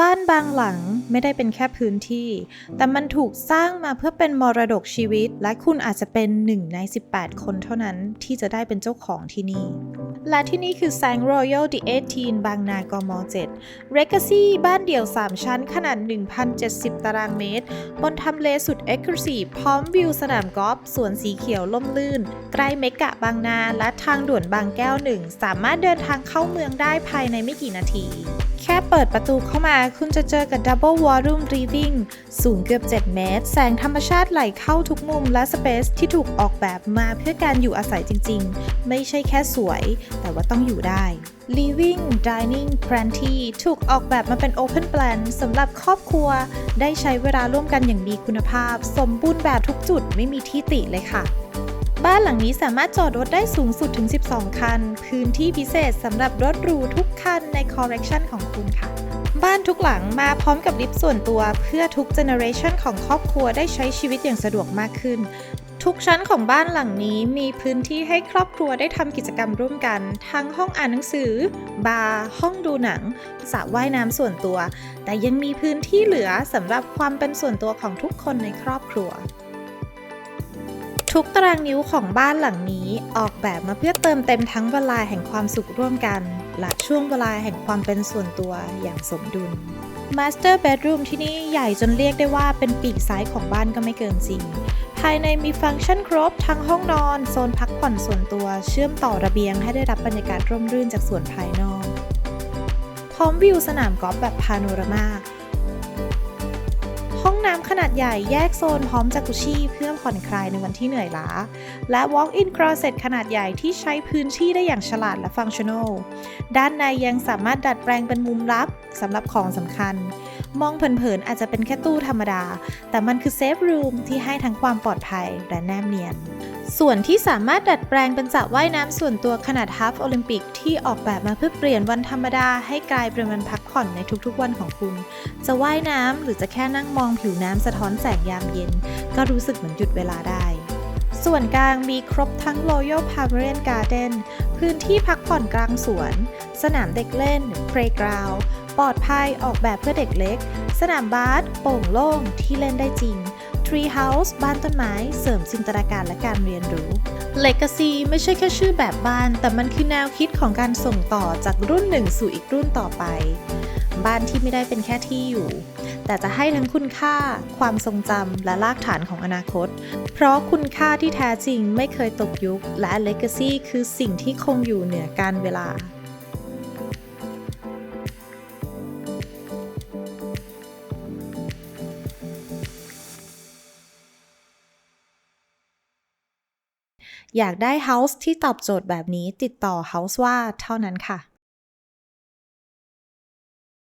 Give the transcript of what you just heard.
บ้านบางหลังไม่ได้เป็นแค่พื้นที่ แต่มันถูกสร้างมาเพื่อเป็นมรดกชีวิต และคุณอาจจะเป็นหนึ่งใน 18 คนเท่านั้นที่จะได้เป็นเจ้าของที่นี่ และที่นี่คือแซง Royal The 18 บางนากม 7 Legacy บ้านเดี่ยว 3 ชั้นขนาด 1,070 ตารางเมตร บนทำเลสุด Exclusive พร้อมวิวสนามกอล์ฟสวนสีเขียวล่มลื่น ใกล้เมกะบางนาและทางด่วนบางแก้วหนึ่งสามารถเดินทางเข้าเมืองได้ภายในไม่กี่นาที ค่เปิดประตูเข้ามาคุณจะเจอกับ Double Wallroom Living สูงเกือบ 7 เมตร แสงธรรมชาติไหลเข้าทุกมุมและสเปซที่ถูกออกแบบมาเพื่อการอยู่อาศัยจริงๆ ไม่ใช่แค่สวย แต่ว่าต้องอยู่ได้ Living Dining Plenty ถูกออกแบบมาเป็น Open Plan สำหรับครอบครัว ได้ใช้เวลาร่วมกันอย่างมีคุณภาพ สมบูรณ์แบบทุกจุดไม่มีที่ติเลยค่ะ บ้านหลังนี้สามารถจอดรถได้สูงสุดถึง 12 คัน พื้นที่พิเศษสำหรับรถหรูทุกคันในคอร์เรคชันของคุณค่ะ บ้านทุกหลังมาพร้อมกับลิฟต์ส่วนตัวเพื่อทุกเจเนอเรชันของครอบครัวได้ใช้ชีวิตอย่างสะดวกมากขึ้น ทุกชั้นของบ้านหลังนี้มีพื้นที่ให้ครอบครัวได้ทำกิจกรรมร่วมกัน ทั้งห้องอ่านหนังสือ บาร์ ห้องดูหนังสระว่ายน้ำส่วนตัว แต่ยังมีพื้นที่เหลือสำหรับความเป็นส่วนตัวของทุกคนในครอบครัว ทุกตารางนิ้วของบ้านหลังนี้ออกแบบมาเพื่อเติมเต็มทั้งเวลาแห่งความสุขร่วมกัน และช่วงเวลาแห่งความเป็นส่วนตัวอย่างสมดุล Master Bedroom ที่นี่ใหญ่จนเรียกได้ว่าเป็นปีกซ้ายของบ้านก็ไม่เกินจริง ภายในมีฟังก์ชันครบ ทั้งห้องนอน โซนพักผ่อนส่วนตัว เชื่อมต่อระเบียงให้ได้รับบรรยากาศร่มรื่นจากส่วนภายนอก พร้อมวิวสนามกอล์ฟแบบพาโนรามา องน้ำขนาดใหญ่แยกโซนพร้อมจากุชิเพื่อผ่อนคลายในวันที่เหนื่อยล้า และ Walk-in Closet ขนาดใหญ่ที่ใช้พื้นที่ได้อย่างฉลาดและฟังชั่นอล ด้านในยังสามารถดัดแปลงเป็นมุมลับสำหรับของสำคัญ มองเผินๆอาจจะเป็นแค่ตู้ธรรมดา แต่มันคือเซฟรูมที่ให้ทั้งความปลอดภัยและแนบเนียน ส่วนที่สามารถดัดแปลงเป็นสระว่ายน้ำส่วนตัวขนาดฮาฟโอลิมปิกที่ออกแบบมาเพื่อเปลี่ยนวันธรรมดา ให้กลายเป็นวันพักผ่อนในทุกๆวันของคุณ จะว่ายน้ำหรือจะแค่นั่งมองผิวน้ำสะท้อนแสงยามเย็น ก็รู้สึกเหมือนหยุดเวลาได้ส่วนกลางมีครบทั้ง Royal Pavilion Garden พื้นที่พักผ่อนกลางสวน สนามเด็กเล่น Playground ปลอดภัยออกแบบเพื่อเด็กเล็ก สนามบาสโป่งโล่งที่เล่นได้จริง Tree House บ้านต้นไม้ เสริมจินตนาการและการเรียนรู้ Legacy ไม่ใช่แค่ชื่อแบบบ้าน แต่มันคือแนวคิดของการส่งต่อจากรุ่นหนึ่งสู่อีกรุ่นต่อไป บ้านที่ไม่ได้เป็นแค่ที่อยู่ แต่จะให้ทั้งคุณค่า ความทรงจำและรากฐานของอนาคต เพราะคุณค่าที่แท้จริงไม่เคยตกยุค และ Legacy คือสิ่งที่คงอยู่เหนือการเวลา อยากได้เฮาส์ที่ตอบโจทย์แบบนี้ติดต่อเฮาส์ว่าเท่านั้นค่ะ